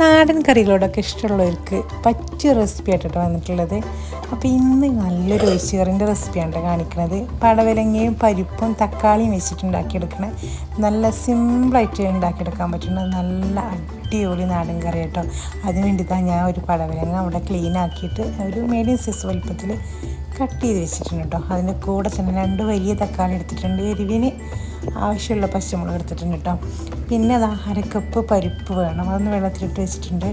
നാടൻ കറികളോടൊക്കെ ഇഷ്ടമുള്ളവർക്ക് പറ്റിയ റെസിപ്പി ആയിട്ടോ വന്നിട്ടുള്ളത്. അപ്പോൾ ഇന്ന് നല്ലൊരു ഒഴിച്ചുകറിന്റെ റെസിപ്പിയാണ് കാണിക്കുന്നത് പടവലങ്ങയും പരിപ്പും തക്കാളിയും വെച്ചിട്ട് ഉണ്ടാക്കിയെടുക്കണ നല്ല സിമ്പിളായിട്ട് ഉണ്ടാക്കിയെടുക്കാൻ പറ്റുന്ന നല്ല അടിപൊളി നാടൻ കറി കേട്ടോ അതിന് തന്നെ ഞാൻ ഒരു പടവലങ്ങ അവിടെ ക്ലീൻ ആക്കിയിട്ട് ഒരു മീഡിയം സൈസ് വലുപ്പത്തിൽ കട്ട് ചെയ്ത് വെച്ചിട്ടുണ്ട് കേട്ടോ അതിന്റെ കൂടെ തന്നെ രണ്ട് വലിയ തക്കാളി എടുത്തിട്ടുണ്ട്. എരിവിന് ആവശ്യമുള്ള പച്ചമുളക് എടുത്തിട്ടുണ്ട് കേട്ടോ പിന്നെ അത് അരക്കപ്പ് പരിപ്പ് വേണം. അതൊന്ന് വെള്ളത്തിലിട്ട് വെച്ചിട്ടുണ്ട്.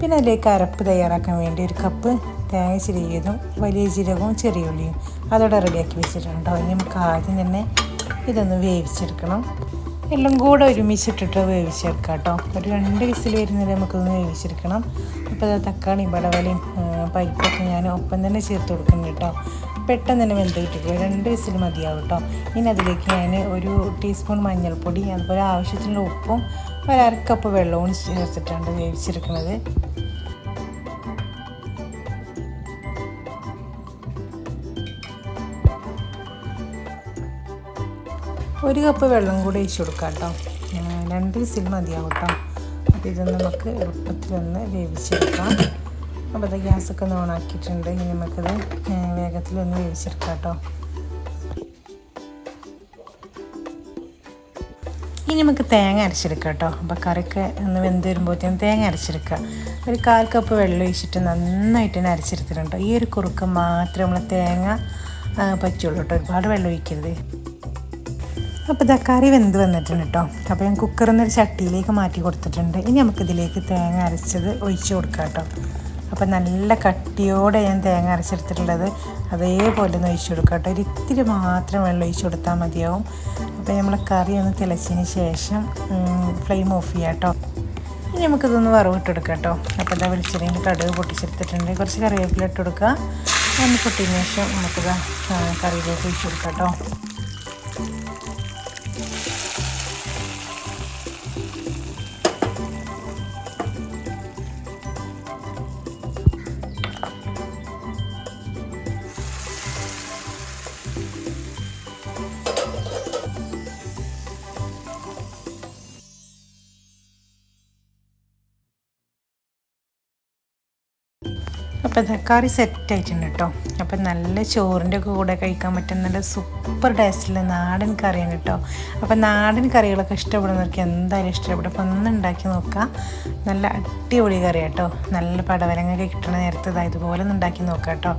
പിന്നെ അതിലേക്ക് അരപ്പ് തയ്യാറാക്കാൻ വേണ്ടി ഒരു കപ്പ് തേങ്ങ ചിരിയതും വലിയ ജീരകവും ചെറിയ ഉള്ളിയും അതോടെ റെഡിയാക്കി വെച്ചിട്ടുണ്ട് ഇനി നമുക്ക് ആദ്യം തന്നെ ഇതൊന്ന് വേവിച്ചെടുക്കണം. എല്ലാം കൂടെ ഒരുമിച്ചിട്ടിട്ട് വേവിച്ചെടുക്കാം കേട്ടോ ഒരു രണ്ട് വിസിൽ വരുന്നവരെ നമുക്കൊന്ന് വേവിച്ചെടുക്കണം. അപ്പോൾ തക്കാളിയും പടവലയും പരിപ്പൊക്കെ ഞാൻ ഒപ്പം തന്നെ ചേർത്ത് കൊടുക്കുന്നുണ്ട് കേട്ടോ പെട്ടെന്ന് തന്നെ വെന്ത് രണ്ട് വിസിൽ മതിയാവും കേട്ടോ ഇനി അതിലേക്ക് ഞാൻ ഒരു ടീസ്പൂൺ മഞ്ഞൾപ്പൊടി അതുപോലെ ആവശ്യത്തിനുള്ള ഉപ്പും ഒരു അരക്കപ്പ് വെള്ളവും ചേർത്തിട്ടാണ് വേവിച്ചെടുക്കുന്നത്. ഒരു കപ്പ് വെള്ളം കൂടി ഒഴിച്ച് കൊടുക്കാം കേട്ടോ രണ്ട് വിസിൽ മതിയാവും കേട്ടോ അപ്പോൾ ഇത് നമുക്ക് എളുപ്പത്തിലൊന്ന് വേവിച്ചെടുക്കാം. അപ്പോൾ അത് ഗ്യാസൊക്കെ ഒന്ന് ഓണാക്കിയിട്ടുണ്ട് ഇനി നമുക്കത് വേഗത്തിലൊന്ന് വേവിച്ചെടുക്കാം കേട്ടോ ഇനി നമുക്ക് തേങ്ങ അരച്ചെടുക്കാം കേട്ടോ അപ്പോൾ കറിക്ക് ഒന്ന് വെന്ത് വരുമ്പോഴത്തേനും തേങ്ങ അരച്ചെടുക്കുക. ഒരു കാൽ കപ്പ് വെള്ളം ഒഴിച്ചിട്ട് നന്നായിട്ട് തന്നെ അരച്ചെടുത്തിട്ടുണ്ട് ഈ ഒരു കുറുക്ക് മാത്രമേ നമ്മൾ തേങ്ങ പറ്റുള്ളൂ കേട്ടോ. ഒരുപാട് വെള്ളം ഒഴിക്കരുത്. അപ്പോൾ ഇതാ കറി വെന്ത് വന്നിട്ടുണ്ട് കേട്ടോ. അപ്പോൾ ഞാൻ കുക്കറിൽ നിന്ന് ഒരു ചട്ടിയിലേക്ക് മാറ്റി കൊടുത്തിട്ടുണ്ട്. ഇനി നമുക്കിതിലേക്ക് തേങ്ങ അരച്ചത് ഒഴിച്ച് കൊടുക്കാം കേട്ടോ. അപ്പോൾ നല്ല കട്ടിയോടെ ഞാൻ തേങ്ങ അരച്ചെടുത്തിട്ടുള്ളത്. അതേപോലെ ഒന്ന് ഒഴിച്ചു കൊടുക്കാം കേട്ടോ. ഒരു ഇത്തിരി മാത്രം വെള്ളം ഒഴിച്ചു കൊടുത്താൽ മതിയാവും. അപ്പോൾ നമ്മൾ കറി ഒന്ന് തിളച്ചതിന് ശേഷം ഫ്ലെയിം ഓഫ് ചെയ്യാം കേട്ടോ. ഇനി നമുക്കിതൊന്ന് വറവിട്ട് കൊടുക്കാം കേട്ടോ. അപ്പോൾ ഇതാ വെളിച്ചെറിയിൽ കടുക് പൊട്ടിച്ചെടുത്തിട്ടുണ്ട്. കുറച്ച് കറിവേപ്പില ഇട്ട് കൊടുക്കുക. ഒന്ന് പൊട്ടിയതിന് ശേഷം നമുക്കിത് കറിയിലേക്ക് ഒഴിച്ചു കൊടുക്കാം കേട്ടോ. അപ്പോൾ തക്കാളി സെറ്റ് ആയിട്ടുണ്ട് കേട്ടോ അപ്പം നല്ല ചോറിന്റെ കൂടെ കഴിക്കാൻ പറ്റുന്ന നല്ല സൂപ്പർ ടേസ്റ്റിലെ നാടൻ കറിയാണ് കേട്ടോ അപ്പം നാടൻ കറികളൊക്കെ ഇഷ്ടപ്പെടുന്നവർക്ക് എന്തായാലും ഇഷ്ടപ്പെടും. അപ്പം ഒന്ന് ഉണ്ടാക്കി നോക്കാം. നല്ല അടിപൊളി കറി കേട്ടോ നല്ല പടവലങ്ങൊക്കെ കിട്ടണ നേരത്തെ ഇതായതുപോലെ ഒന്ന് ഉണ്ടാക്കി നോക്കാം കേട്ടോ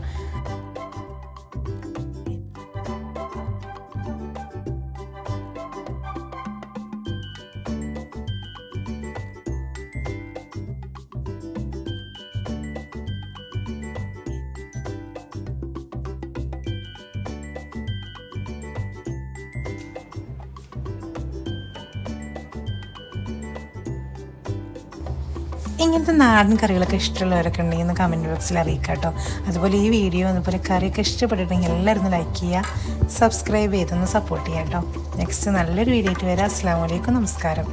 ഇങ്ങനത്തെ നാടൻ കറികളൊക്കെ ഇഷ്ടമുള്ളവരൊക്കെ ഉണ്ടെങ്കിൽ ഒന്ന് കമന്റ് ബോക്സിൽ അറിയിക്കാം കേട്ടോ അതുപോലെ ഈ വീഡിയോ അതുപോലെ കറിയൊക്കെ ഇഷ്ടപ്പെട്ടിട്ടുണ്ടെങ്കിൽ എല്ലാവരും ഒന്ന് ലൈക്ക് ചെയ്യുക സബ്സ്ക്രൈബ് ചെയ്തൊന്ന് സപ്പോർട്ട് ചെയ്യാം കേട്ടോ നെക്സ്റ്റ് നല്ലൊരു വീഡിയോ ആയിട്ട് വരാം. അസ്സാം വലൈക്കും നമസ്കാരം.